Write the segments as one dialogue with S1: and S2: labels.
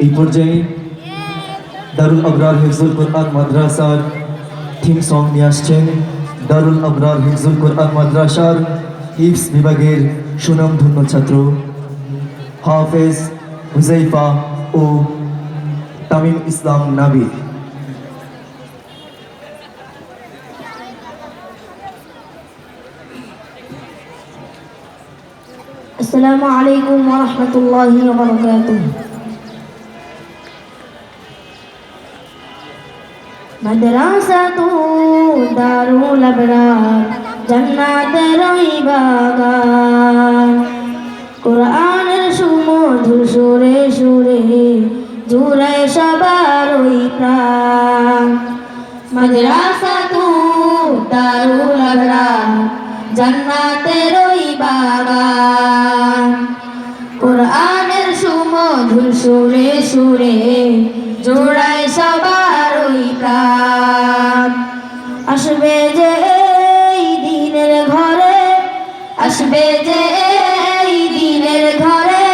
S1: এই পর্যায়ে দারুল আবরার হিফজুল কোরআন মাদ্রাসার থিম সং নিয়ে আসছেন দারুল আবরার হিফজুল কোরআন মাদ্রাসার হিফস বিভাগের সুনামধন্য ছাত্র হাফেজ হুজাইফা ও তামিম ইসলাম নাবির
S2: السلام عليكم ورحمة الله وبركاته মাদ্রাসাতু দারুল আবরার জান্নাতের বাগান। কোরআনের সুমধুর সুরে সুরে জুড়ে সবার ওই প্রাণ। মাদ্রাসাতু দারুল আবরার জান্নাতের ওই বাগান। কোরআনের সুমধুর সুরে সুরে জোড়ায় সবার ওই আসবে যে এই দিনের ঘরে, আসবে যে এই দিনের ঘরে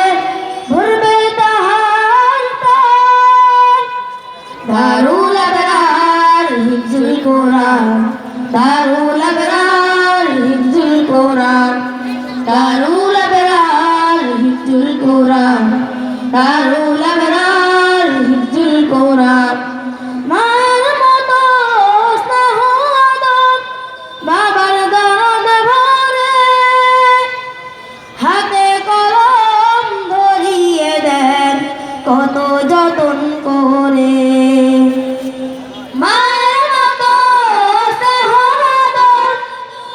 S2: ভরবে তাহার দারুল আবরার হিফজুল কোরআন, দারুল আবরার হিফজুল কোরআন, দারুল আবরার হিফজুল কোরআন, দারুল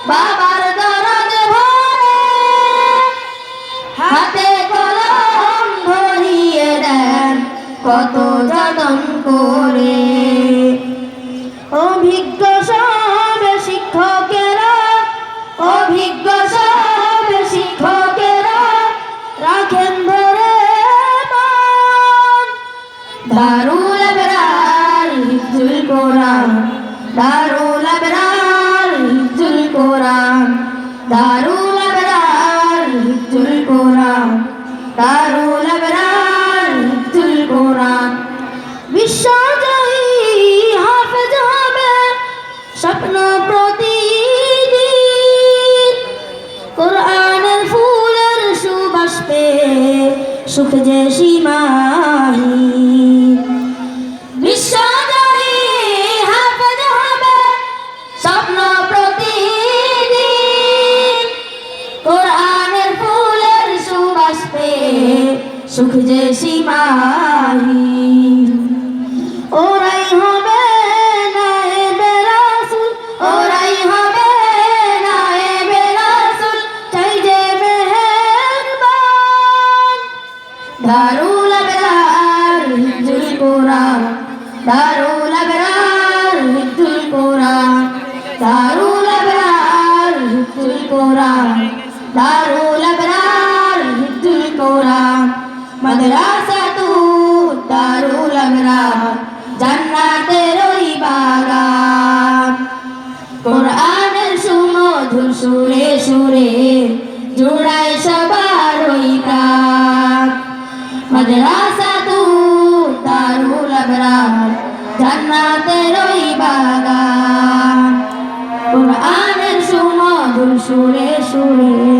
S2: বাবার দরদ ভরে, হাতে কত যতন করে অভিজ্ঞ সব শিক্ষকেরা, অভিজ্ঞ সব শিক্ষকেরা রাখেন ধরে। দারুল দারুল দারুল আবরার হিফজুল কোরআন। বিশ্বজয়ী হাফেজ হবে স্বপ্ন প্রতিদিন। কোরআনের ফুলের সুবাস পেয়ে সুখ যে সীমাহীন। সুখ যে সীমাহীন ওরাই হবে দারুল আবরার হিফজুল কোরআন, দারুল আবরার হিফজুল কোরআন, দারুল আবরার হিফজুল কোরআন, দারুল মাদ্রাসাতু দারুল আবরার জান্নাতের ওই বাগান। কোরআনের সুমধুর সুরে সুরে জুড়ায় সবার ওই প্রাণ। মাদ্রাসা তু দারুল আবরার জান্নাতের ওই বাগান। কোরআনের সুমধুর সুরে সুরে